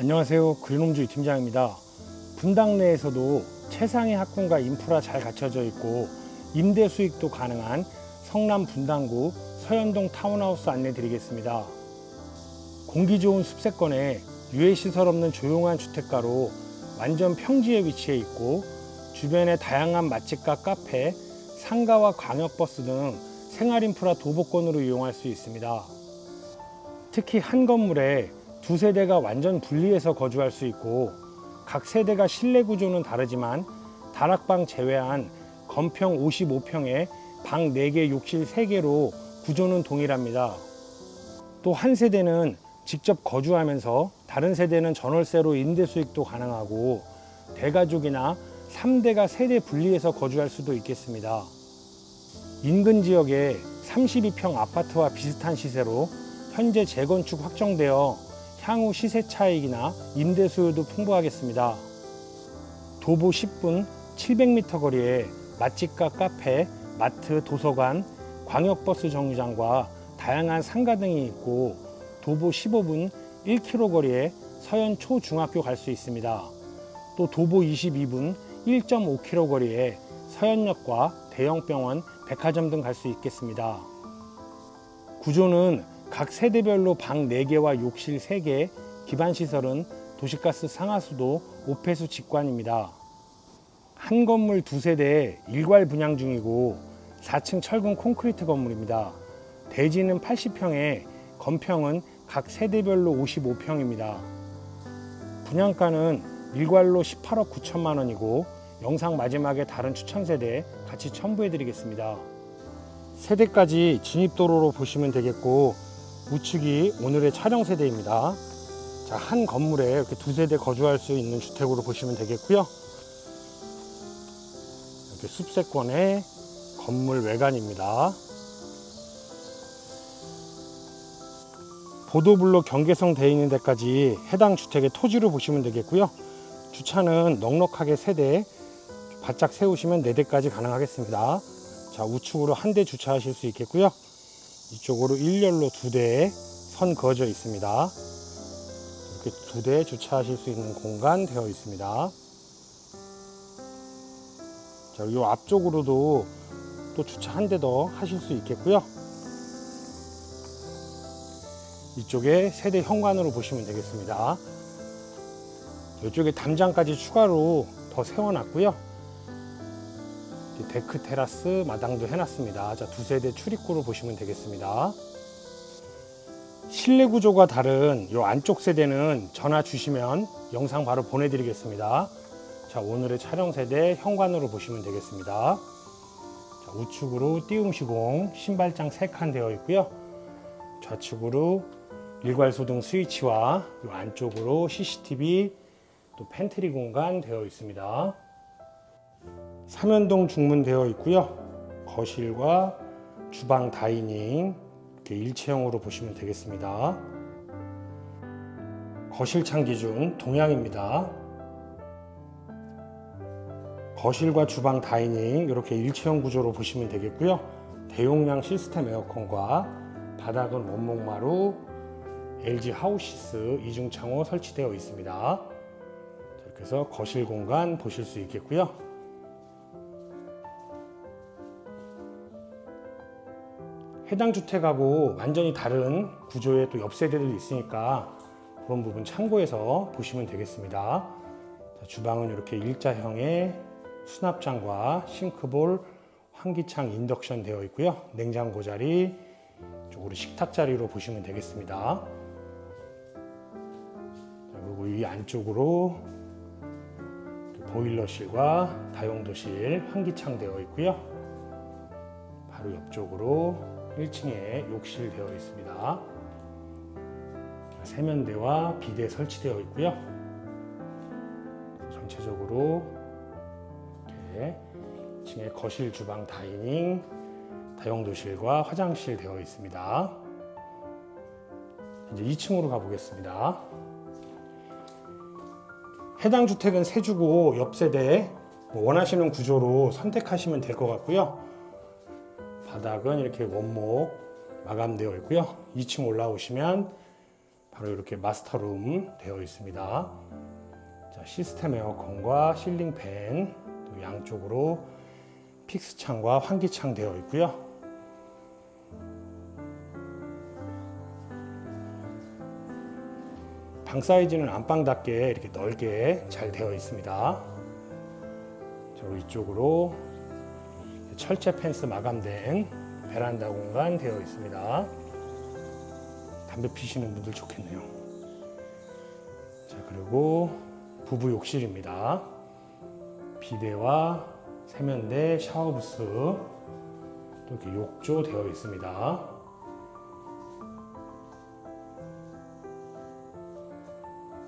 안녕하세요. 그린홈즈 팀장입니다. 분당 내에서도 최상의 학군과 인프라 잘 갖춰져 있고 임대 수익도 가능한 성남 분당구 서현동 타운하우스 안내 드리겠습니다. 공기 좋은 숲세권에 유해 시설 없는 조용한 주택가로 완전 평지에 위치해 있고 주변에 다양한 맛집과 카페, 상가와 광역버스 등 생활 인프라 도보권으로 이용할 수 있습니다. 특히 한 건물에 두 세대가 완전 분리해서 거주할 수 있고 각 세대가 실내 구조는 다르지만 다락방 제외한 건평 55평에 방 4개, 욕실 3개로 구조는 동일합니다. 또 한 세대는 직접 거주하면서 다른 세대는 전월세로 임대 수익도 가능하고 대가족이나 3대가 세대 분리해서 거주할 수도 있겠습니다. 인근 지역에 32평 아파트와 비슷한 시세로 현재 재건축 확정되어 향후 시세 차익이나 임대 수요도 풍부하겠습니다. 도보 10분 700m 거리에 맛집과 카페, 마트, 도서관, 광역버스 정류장과 다양한 상가 등이 있고 도보 15분 1km 거리에 서현 초중학교 갈 수 있습니다. 또 도보 22분 1.5km 거리에 서현역과 대형병원, 백화점 등 갈 수 있겠습니다. 구조는 각 세대별로 방 4개와 욕실 3개, 기반 시설은 도시가스 상하수도, 오폐수 직관입니다. 한 건물 두 세대에 일괄 분양 중이고 4층 철근 콘크리트 건물입니다. 대지는 80평에 건평은 각 세대별로 55평입니다. 분양가는 일괄로 18억 9천만 원이고 영상 마지막에 다른 추천 세대 같이 첨부해 드리겠습니다. 세대까지 진입도로로 보시면 되겠고 우측이 오늘의 촬영 세대입니다. 자, 한 건물에 이렇게 두 세대 거주할 수 있는 주택으로 보시면 되겠고요. 이렇게 숲세권의 건물 외관입니다. 보도블록 경계성 되어 있는 데까지 해당 주택의 토지로 보시면 되겠고요. 주차는 넉넉하게 세대 바짝 세우시면 네 대까지 가능하겠습니다. 자, 우측으로 한 대 주차하실 수 있겠고요. 이쪽으로 일렬로 두 대 선 그어져 있습니다. 이렇게 두 대 주차하실 수 있는 공간 되어 있습니다. 자, 이 앞쪽으로도 또 주차 한 대 더 하실 수 있겠고요. 이쪽에 세대 현관으로 보시면 되겠습니다. 이쪽에 담장까지 추가로 더 세워놨고요. 데크 테라스 마당도 해놨습니다. 자, 두 세대 출입구로 보시면 되겠습니다. 실내 구조가 다른 이 안쪽 세대는 전화 주시면 영상 바로 보내드리겠습니다. 자, 오늘의 촬영 세대 현관으로 보시면 되겠습니다. 자, 우측으로 띄움 시공 신발장 3칸 되어 있고요. 좌측으로 일괄 소등 스위치와 이 안쪽으로 CCTV 또 팬트리 공간 되어 있습니다. 삼연동 중문 되어 있고요. 거실과 주방 다이닝 이렇게 일체형으로 보시면 되겠습니다. 거실 창 기준 동향입니다. 거실과 주방 다이닝 이렇게 일체형 구조로 보시면 되겠고요. 대용량 시스템 에어컨과 바닥은 원목마루 LG 하우시스 이중 창호 설치되어 있습니다. 자, 이렇게 해서 거실 공간 보실 수 있겠고요. 해당 주택하고 완전히 다른 구조의 또 옆세대도 있으니까 그런 부분 참고해서 보시면 되겠습니다. 자, 주방은 이렇게 일자형의 수납장과 싱크볼, 환기창 인덕션 되어 있고요. 냉장고 자리, 쪽으로 식탁 자리로 보시면 되겠습니다. 자, 그리고 이 안쪽으로 보일러실과 다용도실 환기창 되어 있고요. 바로 옆쪽으로 1층에 욕실 되어 있습니다. 세면대와 비대 설치되어 있고요. 전체적으로 이렇게 2층에 거실, 주방, 다이닝, 다용도실과 화장실 되어 있습니다. 이제 2층으로 가보겠습니다. 해당 주택은 세주고 옆 세대 뭐 원하시는 구조로 선택하시면 될 것 같고요. 바닥은 이렇게 원목 마감되어 있고요. 2층 올라오시면 바로 이렇게 마스터룸 되어 있습니다. 자, 시스템 에어컨과 실링 팬, 또 양쪽으로 픽스 창과 환기창 되어 있고요. 방 사이즈는 안방답게 이렇게 넓게 잘 되어 있습니다. 저 이쪽으로 철제 펜스 마감된 베란다 공간 되어 있습니다. 담배 피시는 분들 좋겠네요. 자, 그리고 부부 욕실입니다. 비데와 세면대, 샤워부스, 또 이렇게 욕조 되어 있습니다.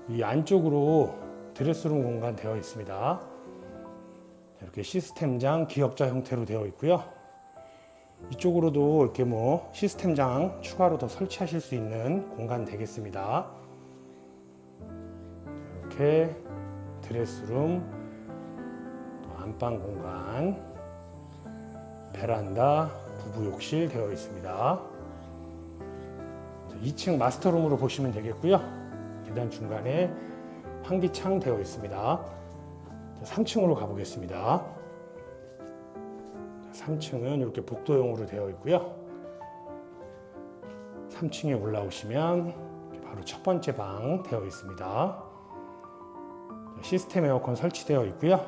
이 안쪽으로 드레스룸 공간 되어 있습니다. 이렇게 시스템장 기역자 형태로 되어 있고요. 이쪽으로도 이렇게 뭐 시스템장 추가로 더 설치하실 수 있는 공간 되겠습니다. 이렇게 드레스룸, 또 안방 공간, 베란다, 부부 욕실 되어 있습니다. 2층 마스터룸으로 보시면 되겠고요. 계단 중간에 환기창 되어 있습니다. 3층으로 가보겠습니다. 3층은 이렇게 복도형으로 되어 있고요. 3층에 올라오시면 바로 첫 번째 방 되어 있습니다. 시스템 에어컨 설치되어 있고요.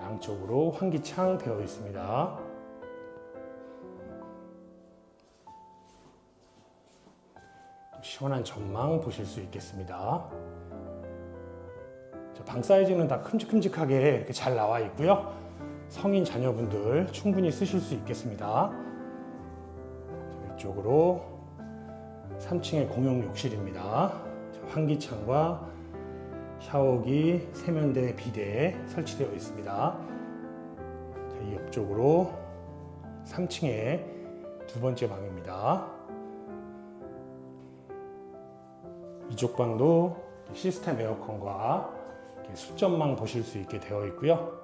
양쪽으로 환기창 되어 있습니다. 시원한 전망 보실 수 있겠습니다. 자, 방 사이즈는 다 큼직큼직하게 이렇게 잘 나와 있고요. 성인 자녀분들 충분히 쓰실 수 있겠습니다. 자, 이쪽으로 3층의 공용 욕실입니다. 자, 환기창과 샤워기, 세면대, 비데 설치되어 있습니다. 자, 이 옆쪽으로 3층의 두 번째 방입니다. 이쪽 방도 시스템 에어컨과 수전망 보실 수 있게 되어 있고요.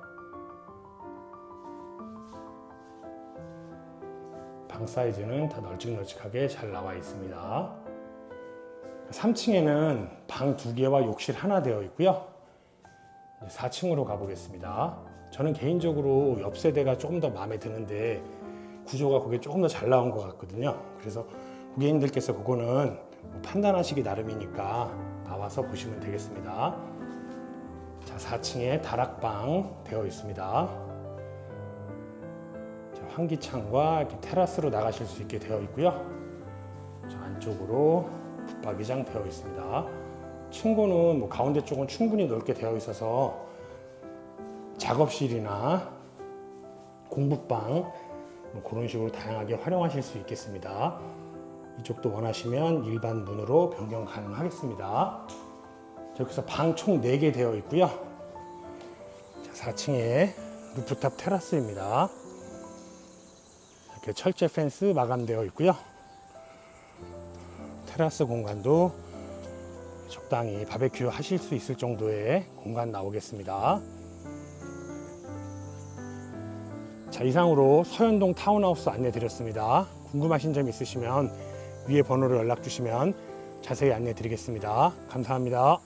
방 사이즈는 다 널찍널찍하게 잘 나와 있습니다. 3층에는 방 두 개와 욕실 하나 되어 있고요. 4층으로 가보겠습니다. 저는 개인적으로 옆 세대가 조금 더 마음에 드는데 구조가 그게 조금 더 잘 나온 것 같거든요. 그래서 고객님들께서 그거는 뭐 판단하시기 나름이니까 나와서 보시면 되겠습니다. 자, 4층에 다락방 되어 있습니다. 자, 환기창과 이렇게 테라스로 나가실 수 있게 되어 있고요. 저 안쪽으로 붙박이장 되어 있습니다. 층고는 뭐 가운데 쪽은 충분히 넓게 되어 있어서 작업실이나 공부방 뭐 그런 식으로 다양하게 활용하실 수 있겠습니다. 이쪽도 원하시면 일반 문으로 변경 가능하겠습니다. 자, 여기서 방 총 4개 되어 있고요. 자, 4층에 루프탑 테라스입니다. 이렇게 철제 펜스 마감되어 있고요. 테라스 공간도 적당히 바베큐 하실 수 있을 정도의 공간 나오겠습니다. 자, 이상으로 서현동 타운하우스 안내 드렸습니다. 궁금하신 점 있으시면 위에 번호로 연락 주시면 자세히 안내 드리겠습니다. 감사합니다.